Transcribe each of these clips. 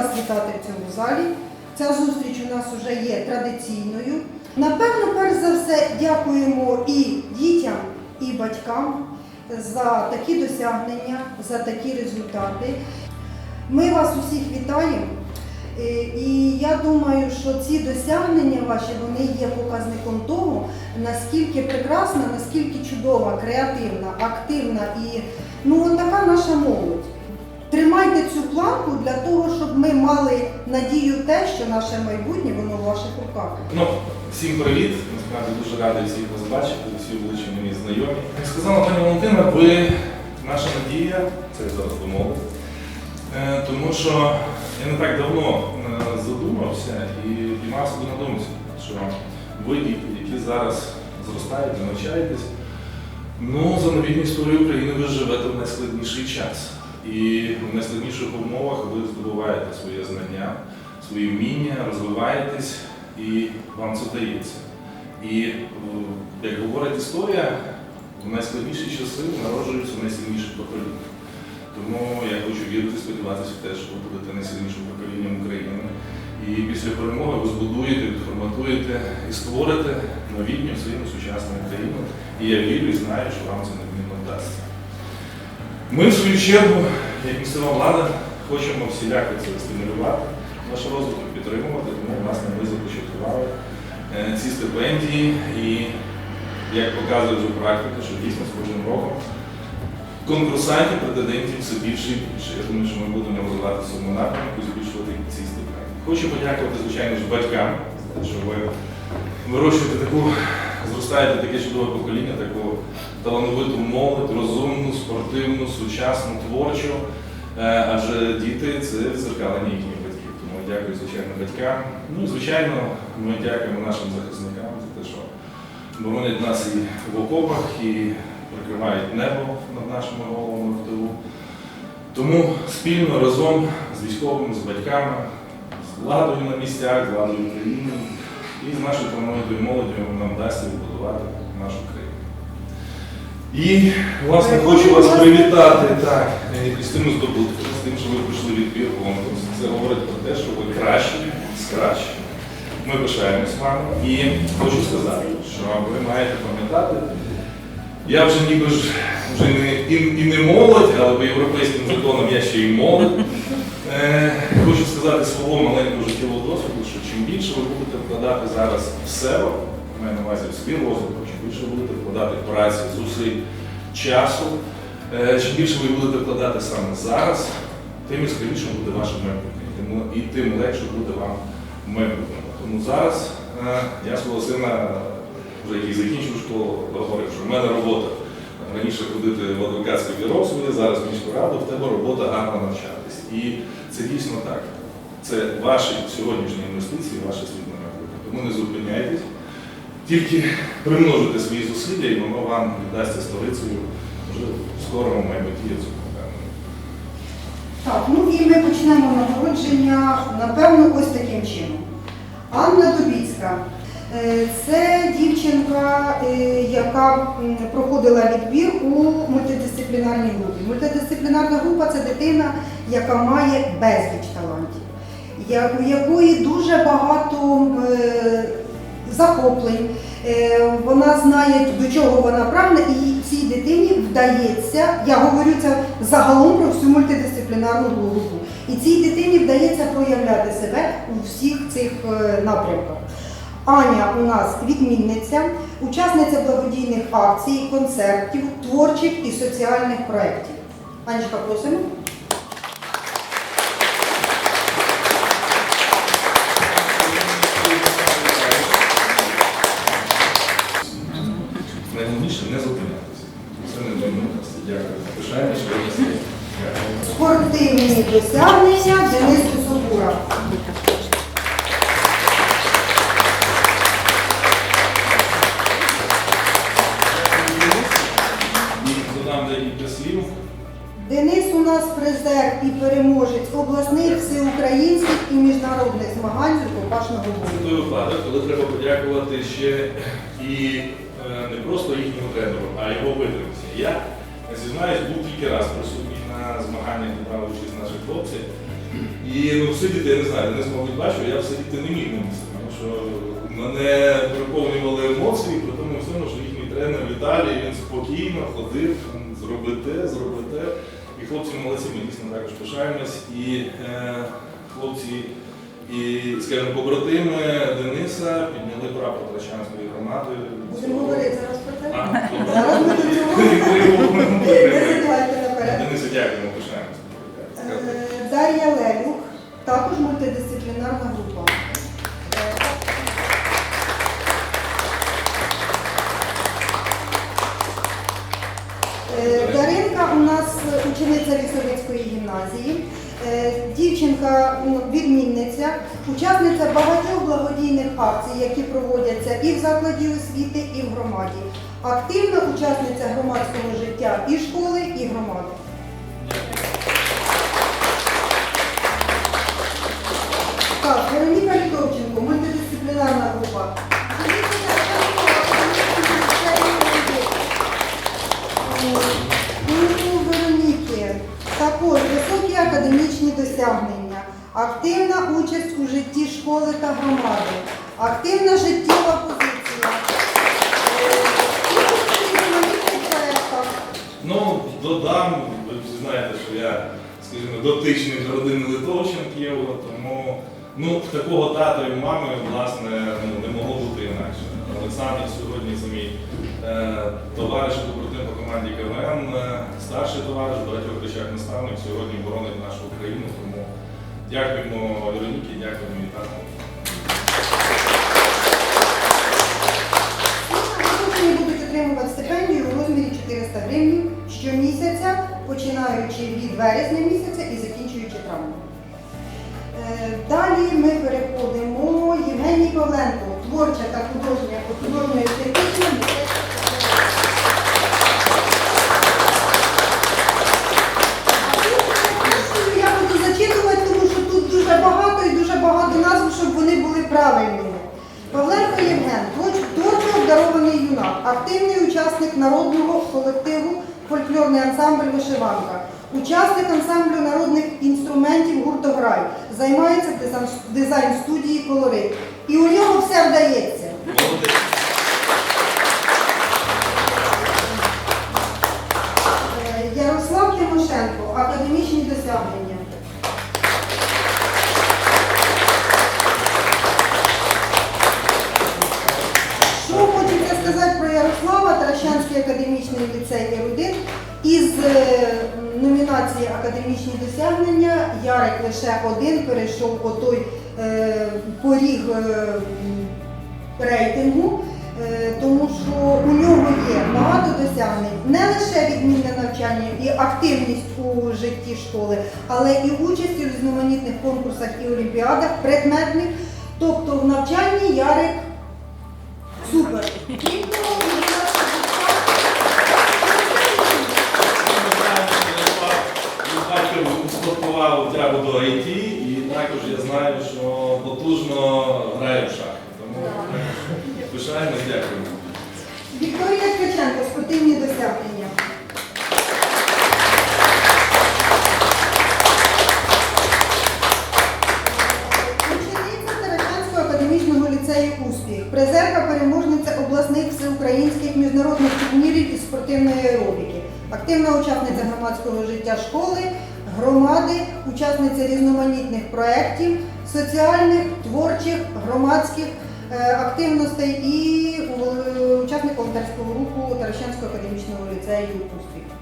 Вас вітати в цьому залі. Ця зустріч у нас вже є традиційною. Напевно, перш за все, дякуємо і дітям, і батькам за такі досягнення, за такі результати. Ми вас усіх вітаємо. Е, І я думаю, що ці досягнення ваші вони є показником того, наскільки прекрасна, наскільки чудова, креативна, активна і ну така наша молодь. Тримайте цю планку для того, щоб ми мали надію те, що наше майбутнє воно в ваших руках. Ну, всім привіт. Насправді дуже радий всіх вас бачити, всі обличчя мені знайомі. Як сказала пані Валентина, ви наша надія, це зараз домовив. Е, Тому що я не так давно е, задумався і собі на думці, що ви, діти, які зараз зростаєте, навчаєтесь, ну, за новітню історію України ви живете в найскладніший час. І в найскладніших умовах ви здобуваєте своє знання, свої вміння, розвиваєтесь і вам це вдається. І е, як говорить історія, в найскладніші часи народжуються найсильніші покоління. Тому я хочу вірити, сподіватися в те, що ви будете найсильнішим поколінням України. І після перемоги ви збудуєте, відформатуєте і створите новітню сильну сучасну Україну. І я вірю і знаю, що вам це неодмінно вдасться. Ми, в свою чергу, як місцева влада, хочемо всіляко це стимулювати, наш розвиток підтримувати, тому власне ми започаткували е, ці стипендії і, як показує вже практика, що дійсно з кожним роком конкурсантів, претендентів все більше і більше. Я думаю, що ми будемо розвивати цьому напрямку збільшувати ці стипендії. Хочу подякувати, звичайно ж, батькам що ви вирощуєте таку, зростаєте таке чудове покоління, таку талановиту молодь, розумну, спортивну, сучасну, творчу. Е, Адже діти це зеркалення їхніх батьків. Тому дякую, звичайно, батькам. Ну і звичайно, ми дякуємо нашим захисникам за те, що боронять нас і в окопах, і прикривають небо над нашими головами в тилу. Тому спільно разом з військовими, з батьками, з владою на місцях, з владою України і з нашою талановитою молоддю нам вдасться відбудувати нашу країну. І, власне, хочу вас привітати так, е, з тим здобутком, з тим, що ви пройшли відбір конкурсу. Це говорить про те, що ви кращі з кращих. Ми пишаємось вами і хочу сказати, що ви маєте пам'ятати, я вже ніби ж вже не, і, і не молодь, але по європейським законам я ще й молодь. Е, хочу сказати свого маленького життєвого досвіду, що більше ви будете вкладати зараз в себе, маю на увазі в свій розвиток, чим більше ви будете вкладати праці, зусиль, часу, е, чим більше ви будете вкладати саме зараз, тим яскравішим буде ваше майбутнє. І тим легше буде вам в майбутньому. Тому зараз е, я свого сина, вже який закінчив школу, говорив, що в мене робота раніше ходити в адвокатське бюро своє, зараз в міську раду, в тебе робота гарно навчатись. І це дійсно так. Це ваші сьогоднішні інвестиції, ваше світле майбутнє. Тому не зупиняйтесь, тільки примножуйте свої зусилля, і воно вам віддасться столицею вже в скорому майбутнє. я. Так, ну і ми почнемо нагородження, напевно, ось таким чином. Анна Дубіцька. Е, Це дівчинка, е, яка проходила відбір у мультидисциплінарній групі. Мультидисциплінарна група це дитина, яка має безліч талантів, у якої дуже багато е, захоплень. Е, Вона знає, до чого вона прагне, і цій дитині вдається, я говорю це загалом про всю мультидисциплінарну групу. І цій дитині вдається проявляти себе у всіх цих е, напрямках. Аня у нас відмінниця, учасниця благодійних акцій, концертів, творчих і соціальних проєктів. Анечка, просимо. Найголовніше не зупинятися. Це не домовленості. Дякую. Пишаємо, що ви нас є. Дякую. Спортивні досягнення Денис Собура. Додам декілька слів. Денис у нас призер і переможець обласних, всеукраїнських і міжнародних змагань з рукопашного Це той випадок, коли треба подякувати ще і е, не просто їхньому тренеру, а його витримці. Я зізнаюсь, був тільки раз присутній на змаганнях брали участь наші хлопці. І ну, сидіти, я не знаю, не змогли бачу, я сидіти не міг на місці, тому що мене переповнювали емоції, при тому всьому, що їхній тренер Віталій, він спокійно ходив, там, зроби те, зроби те. І хлопці молодці, ми дійсно також пишаємось. І е, хлопці і, скажімо, побратими Дениса підняли прапор Трачанської громади. Будемо говорити зараз про це. А, добре. Зараз відмінниця, учасниця багатьох благодійних акцій, які проводяться і в закладі освіти, і в громаді. Активна учасниця громадського життя і школи, і громади. Так, Вероніка Літовченко, мультидисциплінарна група. Вероніки також високі академічні досягнення, активна участь у житті школи та громади, активна життєва позиція. Ну, додам, ви всі знаєте, що я, скажімо, дотичний до родини Литовченків, тому ну, такого тата і мами, власне, ну, не могло бути інакше. Олександр сьогодні це мій е, товариш побратим по команді КВН, е, старший товариш, в багатьох речах наставник, сьогодні боронить нашу Україну, дякуємо Вероніки, дякуємо тату. Вони будуть отримувати стипендію у розмірі 400 гривень щомісяця, починаючи від вересня місяця і закінчуючи травня. Е, Далі ми переходимо Євгеній Павленко, творча та художня художньо естетична мистецтва. Я буду зачитувати, тому що тут дуже багато і дуже багато назв, щоб вони були правильними. Павленко Євген, творч- творчо обдарований юнак, активний учасник народного колективу фольклорний ансамбль Вишиванка, учасник ансамблю народних інструментів гуртограй, займається дизайн-студії колорит. І у нього все вдається. Е, Ярослав Тимошенко, академічні досягнення. Що хочеться сказати про Ярослава, Таращанський академічний ліцей «Ерудит». Із е, номінації Академічні досягнення Ярик лише один перейшов отой е, поріг е, рейтингу, тому що у нього є багато досягнень, не лише відмінне навчання і активність у житті школи, але і участь у різноманітних конкурсах і олімпіадах предметних. Тобто в навчанні Ярик супер. Крім того, у нас Бачив, успадкував тягу до IT і також я знаю, що потужно різноманітних проєктів, соціальних, творчих, громадських е, активностей і е, учасник волонтерського руху Таращанського академічного ліцею Успіх.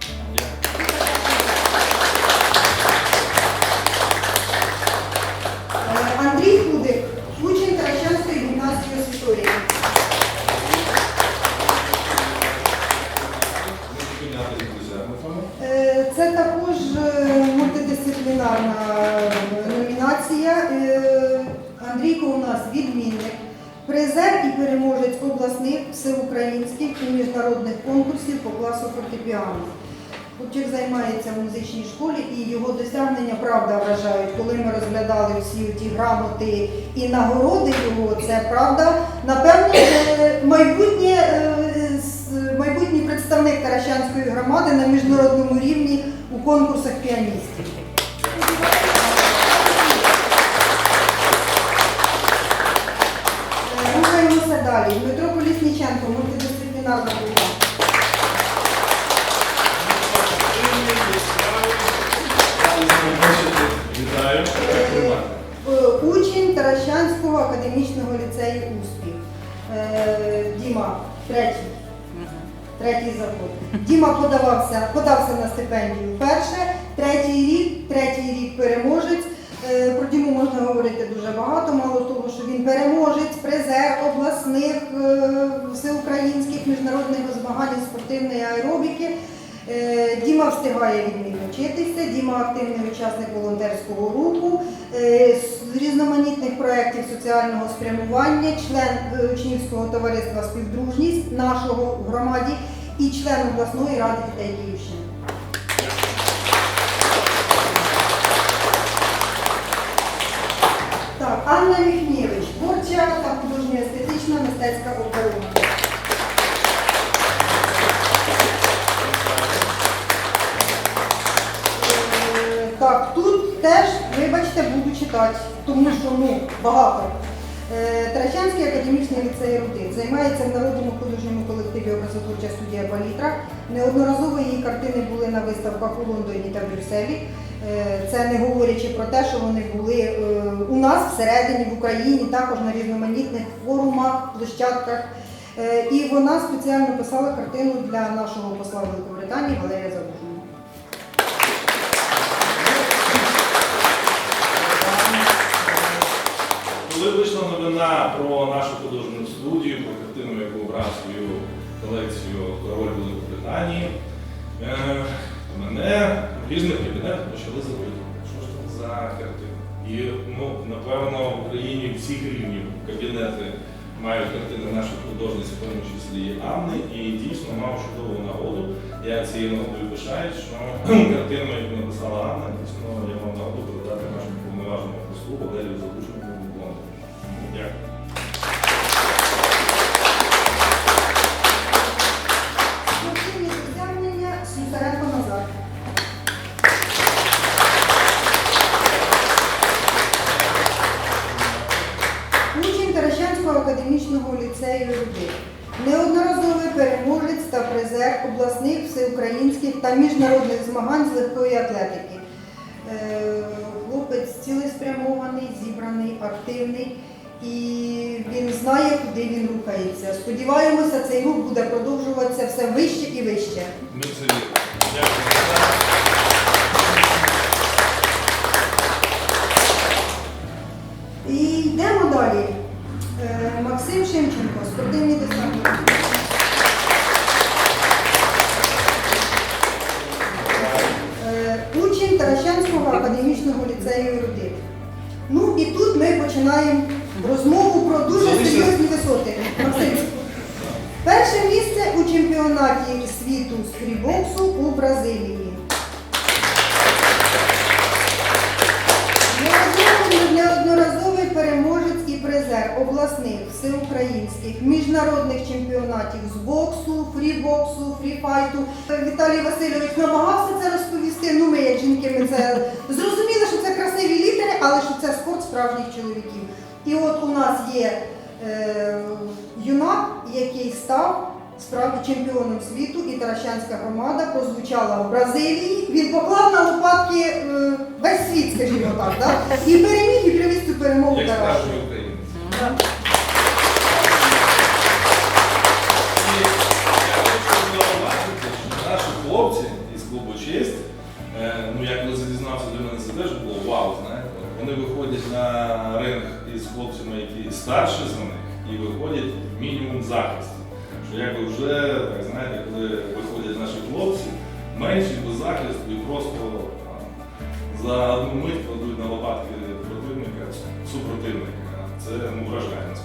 Всеукраїнських і міжнародних конкурсів по класу фортепіано. Хлопчик займається в музичній школі і його досягнення правда вражають. Коли ми розглядали всі ті грамоти і нагороди його, це правда. Напевно, майбутнє, е, майбутній представник представник Таращанської громади на міжнародному рівні у конкурсах піаністів. Е, Рухаємося далі. Колісніченко, група. Учень Таращанського академічного ліцею Успіх. Е, Діма, третій. Третій заход. Діма подавався, подався на стипендію вперше, третій рік, третій рік переможець. Е, Про Діму можна говорити дуже багато, мало того, що він переможець, призер обласних е, всеукраїнських міжнародних змагань спортивної аеробіки. Е, Діма встигає відмінно вчитися, Діма активний учасник волонтерського руху, різноманітних проєктів соціального спрямування, член учнівського товариства Співдружність нашого в громаді і член обласної ради дітей Київщини. Так, Анна Міхнєвич, творча та художньо-естетична мистецька оборона. Е, Так, тут теж, вибачте, буду читати, тому що ну, багато. Е, Таращанський академічний ліцей Рудин займається в народному художньому колективі образотворча студія Палітра. Неодноразово її картини були на виставках у Лондоні та Брюсселі. Е, Це не говорячи про те, що вони були е, у нас всередині в Україні, також на різноманітних форумах, площадках. Е, І вона спеціально писала картину для нашого посла Великобританії Валерія Залужного. Коли вийшла новина про нашу художню студію, про картину, яку обрав свою колекцію Король Великобританії, мене в різних кабінетах почали заводити. що ж там за картина. І ну, напевно в Україні всіх рівнів кабінети мають картини наших художниць, в тому числі Анни, і дійсно мав чудову нагоду. Я цією нагодою пишаюсь, що картину, яку написала Анна, дійсно я мав нагоду передати нашому повноважному послугу Валерію Залужному Хлопець цілеспрямований, зібраний, активний і він знає, куди він рухається. Сподіваємося, цей рух буде продовжуватися все вище і вище. Ми це віримо. Чемпіонаті світу з фрібоксу у Бразилії. Неодноразовий- переможець і призер обласних, всеукраїнських, міжнародних чемпіонатів з боксу, фрібоксу, фріфайту. Віталій Васильович намагався це розповісти. Ну, ми, як жінки, ми це зрозуміли, що це красиві літери, але що це спорт справжніх чоловіків. І от у нас є е, юнак, який став справді чемпіоном світу, і Таращанська громада прозвучала в Бразилії. Він поклав на лопатки е, весь світ, скажімо так, да? і переміг і привіз цю перемогу Як Тарасу. справжній українець. Да. І я хочу зауважити, що наші хлопці із клубу честь, е, ну я коли це дізнався, для мене це теж було вау, знаєте. Вони виходять на ринг із хлопцями, які старші за них, і виходять в мінімум захист. Що якби вже, так знаєте, коли виходять наші хлопці, менші без захисту і просто там, за одну мить кладуть на лопатки противника, супротивника. Це ну, вражає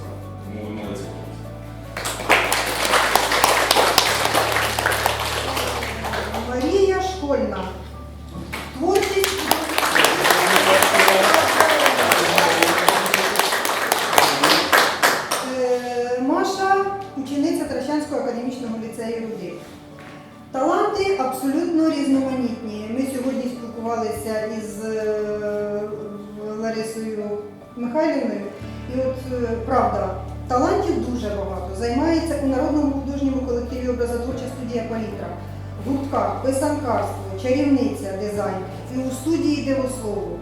чарівниця, дизайн і у студії Дивослову.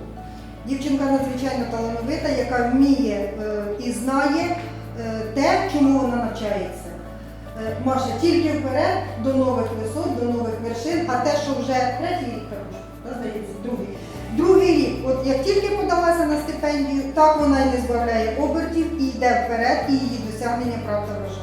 Дівчинка надзвичайно талановита, яка вміє е, і знає е, те, чому вона навчається. Е, Маша, тільки вперед до нових висот, до нових вершин, а те, що вже третій рік здається, другий. Другий рік, от як тільки подалася на стипендію, так вона й не збавляє обертів і йде вперед, і її досягнення правда вражають.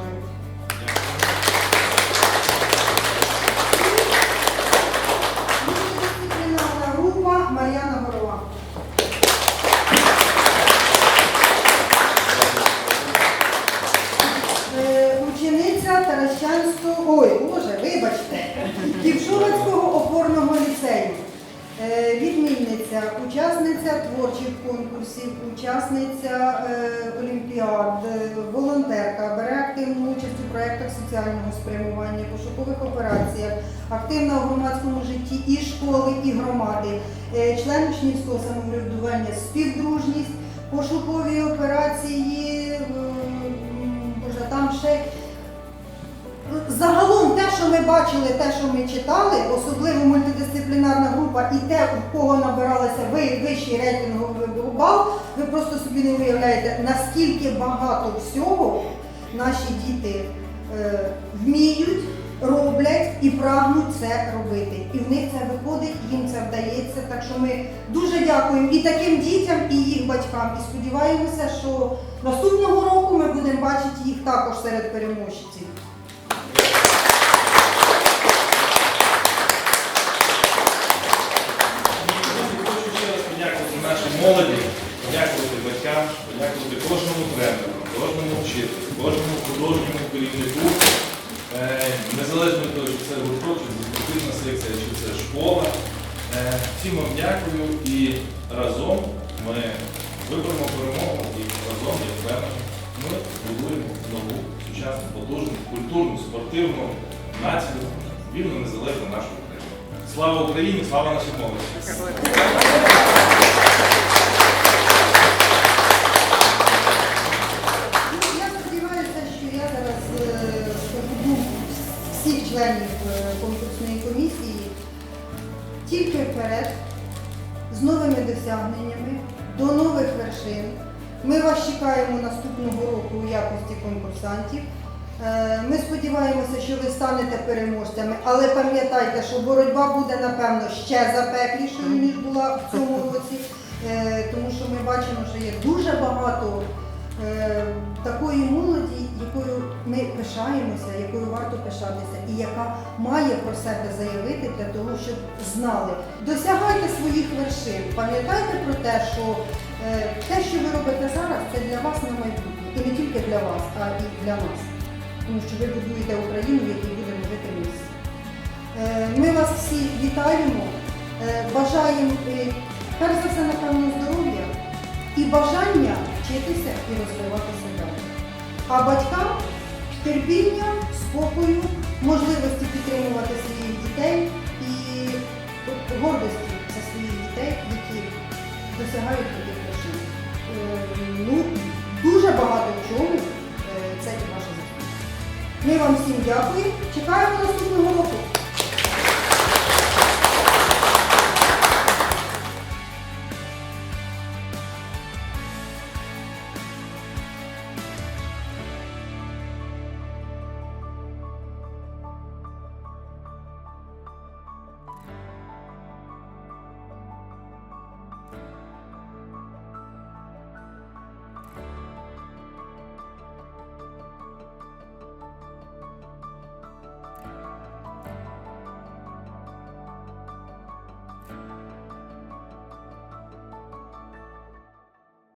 Конкурсів, учасниця е, олімпіад, е, волонтерка, бере активну участь у проєктах соціального спрямування, пошукових операціях, активна у громадському житті і школи, і громади, е, член учнівського самоврядування, співдружність, пошукові операції, е, там ще Загалом те, що ми бачили, те, що ми читали, особливо група і те, у кого набиралися ви, вищий рейтинговий бал, ви просто собі не уявляєте, наскільки багато всього наші діти е, вміють, роблять і прагнуть це робити. І в них це виходить, їм це вдається. Так що ми дуже дякуємо і таким дітям, і їх батькам. І сподіваємося, що наступного року ми будемо бачити їх також серед переможців. Хочу ще раз подякувати нашій молоді, подякувати батькам, подякувати кожному тренеру, кожному вчителю, кожному художньому керівнику. Е, Незалежно від того, чи це гурток, чи це спортивна секція, чи це школа. Е, Всім вам дякую і разом ми виберемо перемогу і разом, я впевнений, ми будуємо нову, сучасну, потужну, культурну, спортивну націю, вільну, незалежну нашу Україну. Слава Україні, слава нашій молоді! Тільки вперед, з новими досягненнями, до нових вершин. Ми вас чекаємо наступного року у якості конкурсантів. Е, Ми сподіваємося, що ви станете переможцями, але пам'ятайте, що боротьба буде, напевно, ще запеклішою, ніж була в цьому році, Е, тому що ми бачимо, що є дуже багато такої молоді, якою ми пишаємося, якою варто пишатися, і яка має про себе заявити для того, щоб знали. Досягайте своїх вершин, пам'ятайте про те, що е, те, що ви робите зараз, це для вас на майбутнє. І не тільки для вас, а і для нас. Тому що ви будуєте Україну, в якій будемо жити всі. Е, Ми вас всі вітаємо, е, бажаємо е, перш за все, напевно, здоров'я і бажання вчитися і розвиватися далі. А батькам терпіння, спокою, можливості підтримувати своїх дітей і гордості за своїх дітей, які досягають таких вершин. Е, Ну, дуже багато чому е, це і ваша заслуга. Ми вам всім дякуємо. Чекаємо наступного року.